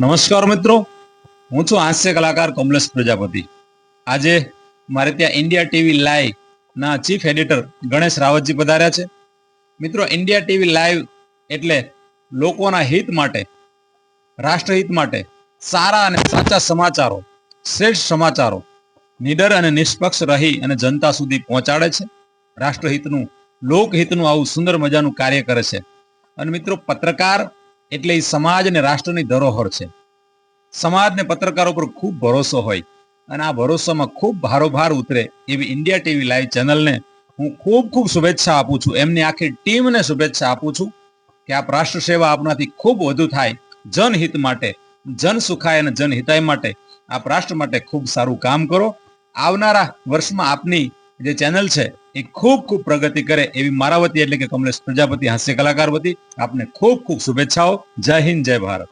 નમસ્કાર મિત્રો. હું છું હાસ્ય કલાકાર કમલેશ પ્રજાપતિ. આજે મારે ત્યાં ઇન્ડિયા ટીવી લાઈવ ના ચીફ એડિટર ગણેશ રાવતજી પધાર્યા છે. મિત્રો ઇન્ડિયા ટીવી લાઈવ એટલે લોકોના હિત માટે, રાષ્ટ્રહિત માટે સારા અને સાચા સમાચારો, શ્રેષ્ઠ સમાચારો, નિડર અને નિષ્પક્ષ રહી અને જનતા સુધી પહોંચાડે છે. રાષ્ટ્રહિતનું, લોકહિતનું આવું સુંદર મજાનું કાર્ય કરે છે. અને મિત્રો, પત્રકાર એટલે એ સમાજ અને રાષ્ટ્રની ધરોહર છે. સમાજને પત્રકારો પર ખૂબ ભરોસો હોય અને આ ભરોસામાં ખૂબ ભારોભાર ઉતરે એવી ઇન્ડિયા ટીવી લાઈવ ચેનલને હું ખૂબ ખૂબ શુભેચ્છા આપું છું. એમની આખી ટીમને શુભેચ્છા આપું છું કે આપ રાષ્ટ્ર સેવા આપનાથી ખૂબ વધુ થાય. જનહિત માટે જન સુખાય અને જનહિતાય માટે આપ રાષ્ટ્ર માટે ખૂબ સારું કામ કરો. આવનારા વર્ષમાં આપની જે ચેનલ છે, એ ખૂબ ખૂબ પ્રગતિ કરે એવી મારા વતી એટલે કે કમલેશ પ્રજાપતિ હાસ્ય કલાકાર વતી આપને ખૂબ ખૂબ શુભેચ્છાઓ. જય હિન્દ, જય ભારત.